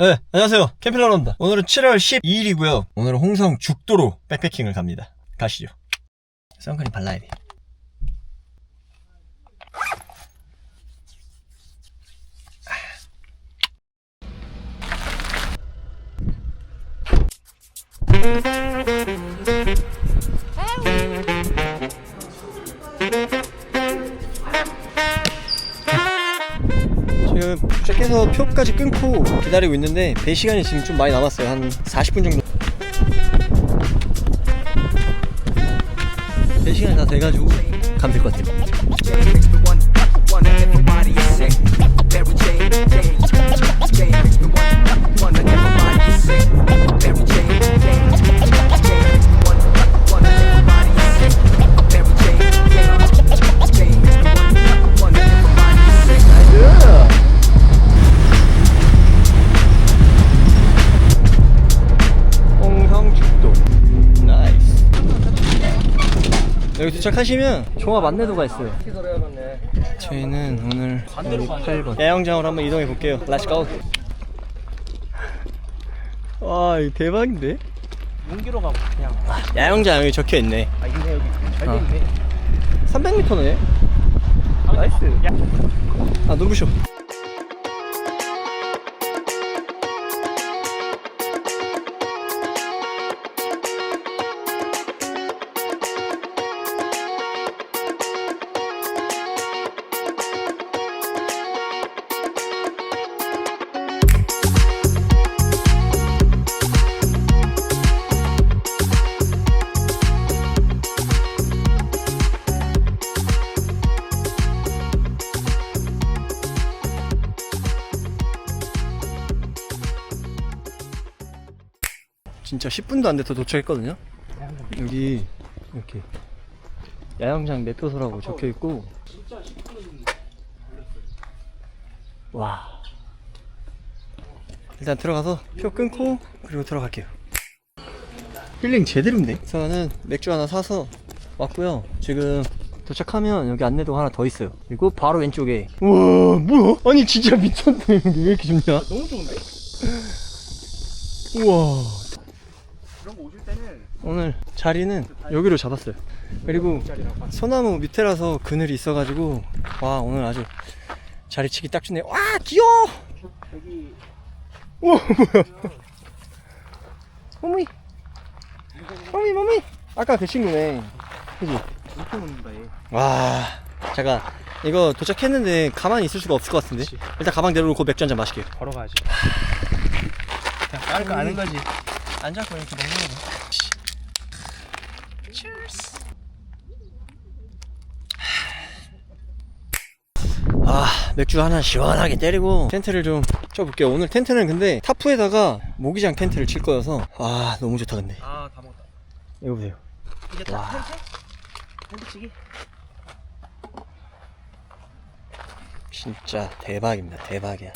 네, 안녕하세요. 캠핑러입니다. 오늘은 7월 12일이고요. 오늘은 홍성 죽도로 백패킹을 갑니다. 가시죠. 선크림 발라야 돼. 지금 도착해서 표까지 끊고 기다리고 있는데 배 시간이 지금 좀 많이 남았어요. 한 40분 정도. 배 시간이 다 돼가지고 가면 될 것 같아요. 여기 도착하시면 종합 안내도가 있어요. 저희는 오늘 여기 8번 야영장으로 한번 이동해 볼게요. Let's go. 와, 이거 대박인데? 문기로 가고 그냥 야영장 여기 적혀 있네. 아 있네 여기 잘 어. 돼 있네 300m네. 나이스. 야 아, 누구쇼? 진짜 10분도 안 돼서 도착했거든요. 여기 이렇게 야영장 매표소라고 적혀 있고 와 일단 들어가서 표 끊고 그리고 들어갈게요. 힐링 제대로인데? 저는 맥주 하나 사서 왔고요. 지금 도착하면 여기 안내도 하나 더 있어요. 그리고 바로 왼쪽에 우와 뭐야? 아니 진짜 미쳤네 여기 왜 이렇게 좋냐? 너무 좋은데? 우와 오실 때는 오늘 자리는 여기로 잡았어요. 그리고. 소나무 밑에라서 그늘이 있어가지고 와 오늘 아주 자리 치기 딱 좋네. 와 귀여워. 여기 우와 뭐야? 머미, 머미, 머미. 아까 그 친구네. 그지? 엄청 먹는다 얘 와 잠깐 이거 도착했는데 가만히 있을 수가 없을 것 같은데. 일단 가방 내려놓고 맥주 한 잔 마실게요. 바로 가야지 그냥 깔거 아는 거지 안 잡고 이렇게 먹는 거. 아 맥주 하나 시원하게 때리고 텐트를 좀 쳐볼게요 오늘 텐트는 근데 타프에다가 모기장 텐트를 칠 거여서 아 너무 좋다 근데 아 다 먹었다 이거 보세요 와. 딱 텐트? 텐트 치기? 진짜 대박입니다 대박이야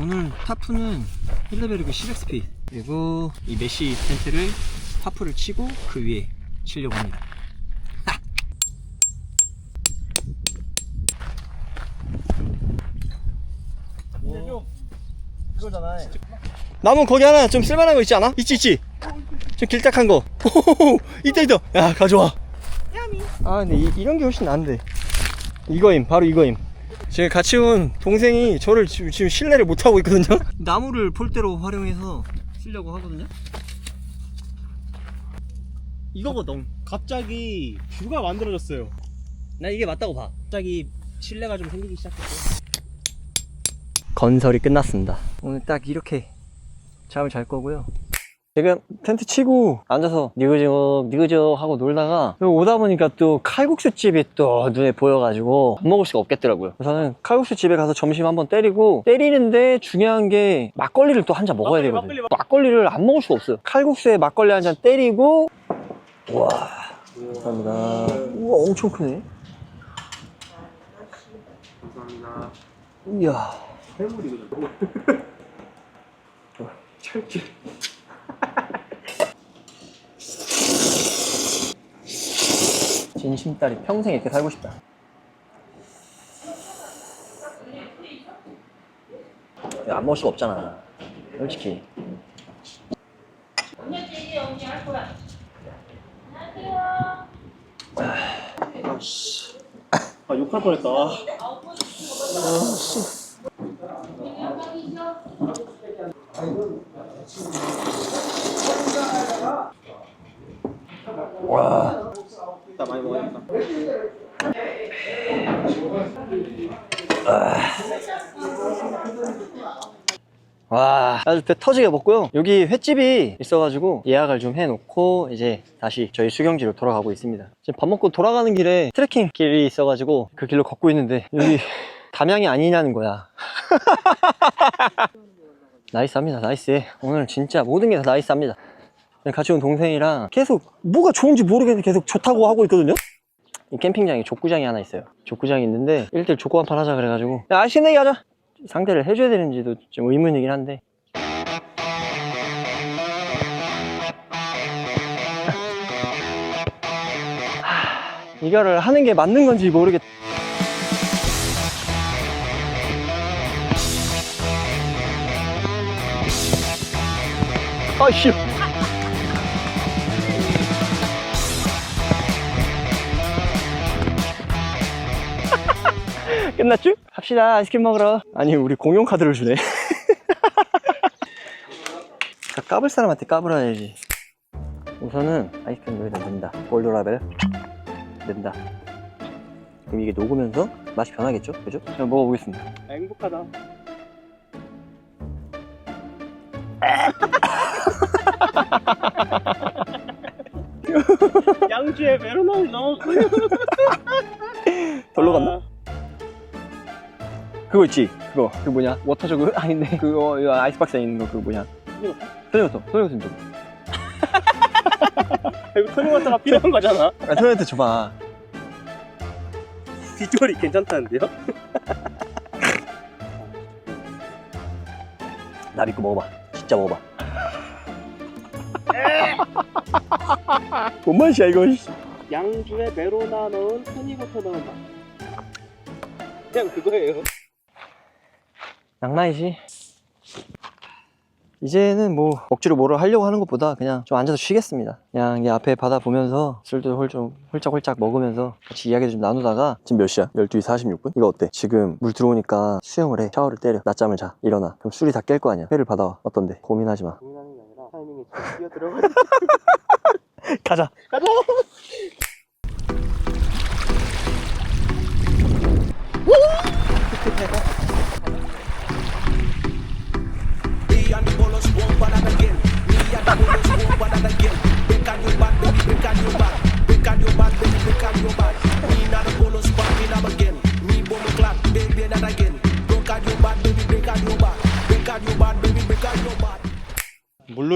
오늘 타프는 힐레베르그 10XP 그리고 이 메쉬 텐트를 타프를 치고 그 위에 치려고 합니다. 이거잖아! 나무 거기 하나 좀 쓸만한 거 있지 않아? 있지 있지. 좀 길딱한 거. 호호호. 있다 있다 야 가져와. 아 근데 이, 이런 게 훨씬 나은데. 이거임. 바로 이거임 지금 같이 온 동생이 저를 지금, 지금 실내를 못 하고 있거든요? 나무를 폴대로 활용해서 쓰려고 하거든요? 이거거든. 갑자기 뷰가 만들어졌어요. 나 이게 맞다고 봐. 갑자기 실내가 좀 생기기 시작했어. 건설이 끝났습니다. 오늘 딱 이렇게 잠을 잘 거고요. 제가 텐트 치고 앉아서 니그적 니그적 하고 놀다가 오다 보니까 또 칼국수 집이 또 눈에 보여가지고 안 먹을 수가 없겠더라고요. 저는 칼국수 집에 가서 점심 한번 때리고 때리는데 중요한 게 막걸리를 또 한 잔 먹어야 막걸리, 되거든요. 막걸리, 막걸리 를 안 먹을 수가 없어요. 칼국수에 막걸리 한 잔 때리고 와 감사합니다. 우와 엄청 크네. 감사합니다 이야. 해물이거든 철길. 진심 딸이 평생 이렇게 살고 싶다. 야, 안 먹을 수가 없잖아. 솔직히. 아 욕할 뻔했다. 와. 먹어야겠다. 와, 아주 배 터지게 먹고요. 여기 횟집이 있어가지고 예약을 좀 해놓고 이제 다시 저희 수경지로 돌아가고 있습니다. 지금 밥 먹고 돌아가는 길에 트레킹 길이 있어가지고 그 길로 걷고 있는데 여기 담양이 아니냐는 거야. 나이스합니다, 나이스. 오늘 진짜 모든 게 다 나이스합니다. 같이 온 동생이랑 계속 뭐가 좋은지 모르겠는데 계속 좋다고 하고 있거든요. 이 캠핑장에 족구장이 하나 있어요. 족구장이 있는데 1대1 족구 한판 하자 그래가지고 야 아시내기 하자. 상대를 해줘야 되는지도 좀 의문이긴 한데 하, 이거를 하는 게 맞는 건지 모르겠 아이씨 끝났죠? 갑시다 아이스크림 먹으러 아니 우리 공용 카드를 주네 자, 까불 사람한테 까불어야지 우선은 아이스크림 여기다 넣는다 골드라벨 넣는다 그럼 이게 녹으면서 맛이 변하겠죠? 그죠? 제가 먹어보겠습니다 아, 행복하다. 양주에 메로나를 넣었고요. 별로 갔나? 그거 있지? 그거 그 뭐냐? 워터 저그? 아닌데 그거 이거 아이스박스에 있는 거 그거 뭐냐? 토니워터 토니워터 좀 이거 토니워터가 필요한 거잖아. 아, 토니워터 줘봐. 비주얼이 괜찮다는데요? 나 믿고 먹어봐. 진짜 먹어봐. 뭔 맛이야 이거? 양주에 메로나 넣은 토니워터 넣은 맛. 그냥 그거예요. 낭만이지 이제는 뭐 억지로 뭐를 하려고 하는 것보다 그냥 좀 앉아서 쉬겠습니다 그냥 이 앞에 바다 보면서 술도 홀좀 홀짝홀짝 먹으면서 같이 이야기 좀 나누다가 지금 몇 시야? 12시 46분? 이거 어때? 지금 물 들어오니까 수영을 해 샤워를 때려 낮잠을 자 일어나 그럼 술이 다 깰 거 아니야 회를 받아와 어떤데? 고민하지 마 고민하는 게 아니라 타이밍에 잘 뛰어 들어가. 가자 가자.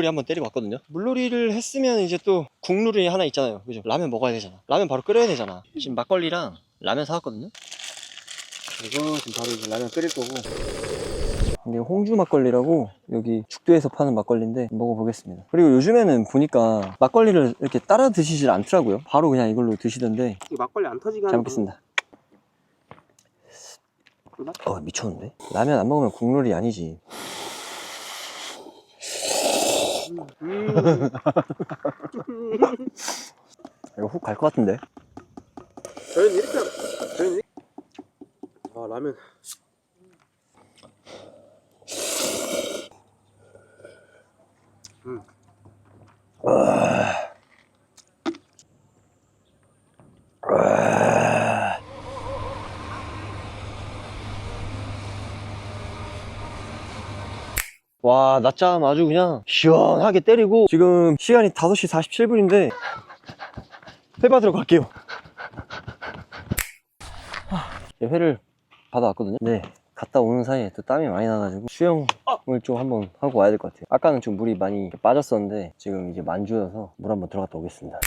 물놀이 한번 때리고 왔거든요 물놀이를 했으면 이제 또 국룰이 하나 있잖아요 그죠? 라면 먹어야 되잖아 라면 바로 끓여야 되잖아 지금 막걸리랑 라면 사왔거든요 그리고 지금 바로 이제 라면 끓일 거고. 이게 홍주 막걸리라고 여기 죽도에서 파는 막걸리인데 먹어보겠습니다. 그리고 요즘에는 보니까 막걸리를 이렇게 따라 드시질 않더라고요. 바로 그냥 이걸로 드시던데 이 막걸리 안 터지게 잘 먹겠습니다. 어 미쳤는데? 라면 안 먹으면 국룰이 아니지. 음. 이거 훅 갈 것 같은데? 저희는 이렇게 함- 저희는 이렇게 아 라면 와 낮잠 아주 그냥 시원하게 때리고 지금 시간이 5시 47분인데 회 받으러 갈게요. 하, 회를 받아왔거든요. 네. 갔다 오는 사이에 또 땀이 많이 나가지고 수영을 좀 한번 하고 와야 될 것 같아요. 아까는 좀 물이 많이 빠졌었는데 지금 이제 만주여서 물 한번 들어갔다 오겠습니다.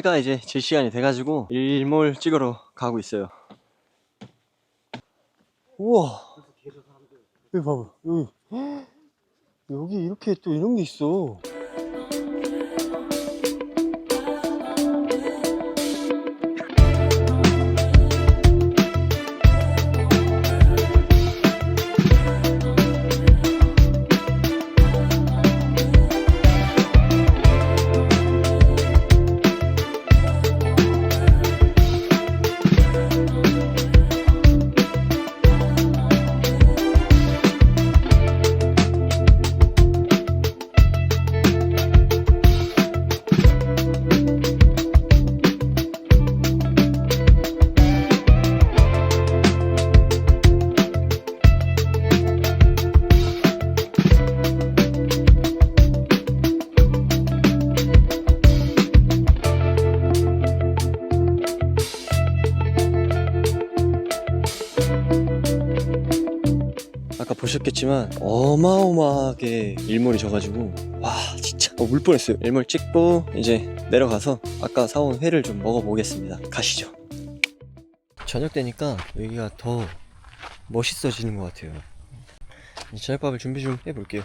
해가 이제 질 시간이 돼가지고 일몰 찍으러 가고 있어요. 우와. 여기 봐봐. 여기. 여기 이렇게 또 이런 게 있어. 보셨겠지만 어마어마하게 일몰이 져가지고 와 진짜. 어, 울 뻔했어요. 일몰 찍고 이제 내려가서 아까 사온 회를 좀 먹어보겠습니다. 가시죠. 저녁 되니까 여기가 더 멋있어지는 것 같아요. 이제 저녁밥을 준비 좀 해볼게요.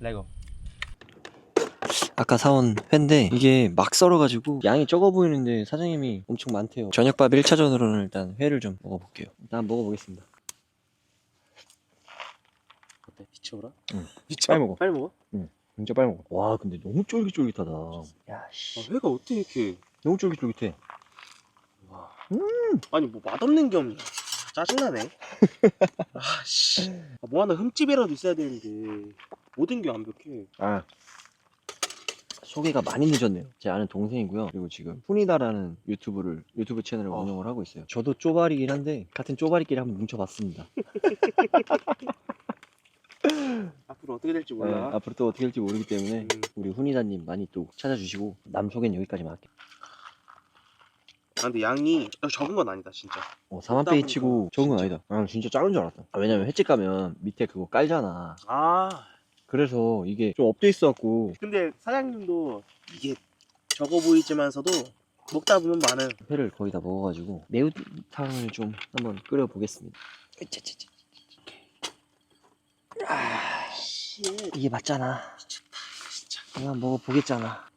레고 아까 사온 회인데 이게 막 썰어가지고 양이 적어 보이는데 사장님이 엄청 많대요. 저녁밥 1차전으로는 일단 회를 좀 먹어볼게요. 일단 먹어보겠습니다. 어때? 미쳐오라? 응. 빨리 먹어. 빨리 먹어? 진짜 빨리 먹어. 와 근데 너무 쫄깃쫄깃하다. 야씨. 아, 회가 어떻게 이렇게 너무 쫄깃쫄깃해. 아니 뭐 맛없는 게 없냐 짜증나네. 아씨. 아, 뭐 하나 흠집이라도 있어야 되는데 모든 게 완벽해. 아 소개가 많이 늦었네요. 제 아는 동생이고요. 그리고 지금 훈이다라는 유튜브를 유튜브 채널을 어. 운영을 하고 있어요. 저도 쪼발이긴 한데 같은 쪼발이끼리 한번 뭉쳐봤습니다. 앞으로 어떻게 될지 네, 몰라. 앞으로 또 어떻게 될지 모르기 때문에 음. 우리 훈이다님 많이 또 찾아주시고 남 소개는 여기까지만 할게요. 아, 근데 양이 적은 건 아니다 진짜. 어, 4만 페이 치고 적은 건 아니다. 아 진짜 작은 줄 알았다. 아, 왜냐면 횟집 가면 밑에 그거 깔잖아. 아 그래서 이게 좀 업돼 있어갖고. 근데 사장님도 이게 적어 보이지만서도 먹다 보면 많은 회를 거의 다 먹어가지고 매운탕을 좀 한번 끓여보겠습니다. 으짜짜짜. 아, 씨 이게 맞잖아. 미쳤다 진짜 내가 먹어보겠잖아.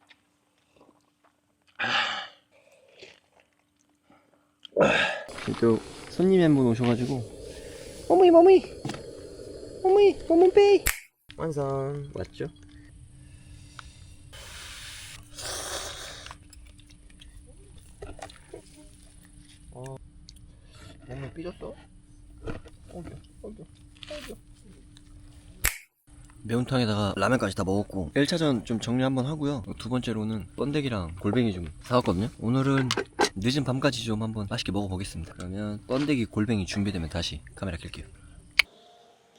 또 손님이 한 분 오셔가지고 어머니 어머니 어머니 어머니 빼 완성. 맞죠? 어, 몸을 삐졌어? 매운탕에다가 라면까지 다 먹었고 1차전 좀 정리 한번 하고요. 두 번째로는 번데기랑 골뱅이 좀 사왔거든요. 오늘은 늦은 밤까지 좀 한번 맛있게 먹어보겠습니다. 그러면 번데기 골뱅이 준비되면 다시 카메라 켤게요.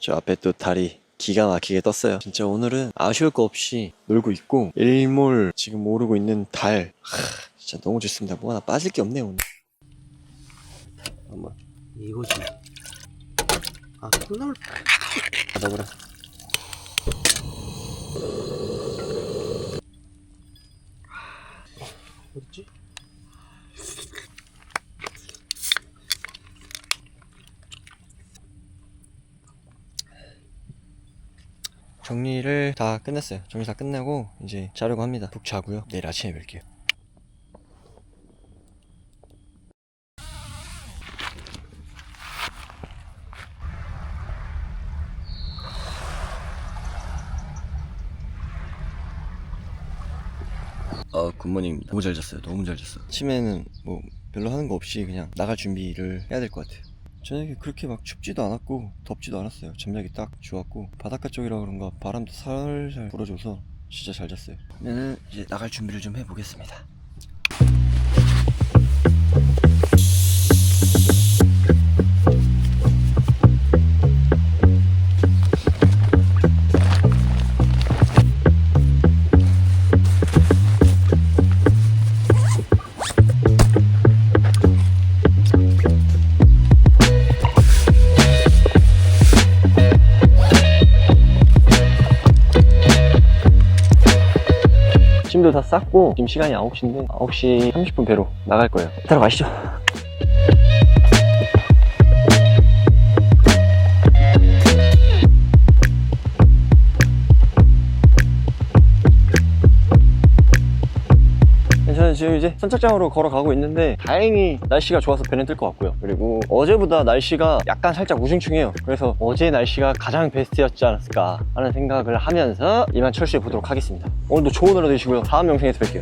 저 앞에 또 달이 기가 막히게 떴어요. 진짜 오늘은 아쉬울 거 없이 놀고 있고 일몰 지금 오르고 있는 달. 하, 진짜 너무 좋습니다. 뭐 하나 빠질 게 없네요 오늘. 한번. 이거지 아 콩나물 받아보라 정리를 다 끝냈어요. 정리 다 끝내고 이제 자려고 합니다. 푹 자고요. 내일 아침에 뵐게요. 어, 굿모닝입니다. 너무 잘 잤어요. 너무 잘 잤어요. 아침에는 뭐 별로 하는 거 없이 그냥 나갈 준비를 해야 될 것 같아요. 저녁에 그렇게 막 춥지도 않았고 덥지도 않았어요. 잠자기 딱 좋았고 바닷가 쪽이라 그런가 바람도 살살 불어줘서 진짜 잘 잤어요. 그러면 이제 나갈 준비를 좀 해보겠습니다. 짐도 다 쌌고 지금 시간이 9시인데 9시 30분 배로 나갈 거예요. 들어가시죠 지금 이제 선착장으로 걸어가고 있는데 다행히 날씨가 좋아서 배는 뜰 것 같고요. 그리고 어제보다 날씨가 약간 살짝 우중충해요. 그래서 어제 날씨가 가장 베스트였지 않았을까 하는 생각을 하면서 이만 철수해 보도록 하겠습니다. 오늘도 좋은 하루 되시고요. 다음 영상에서 뵐게요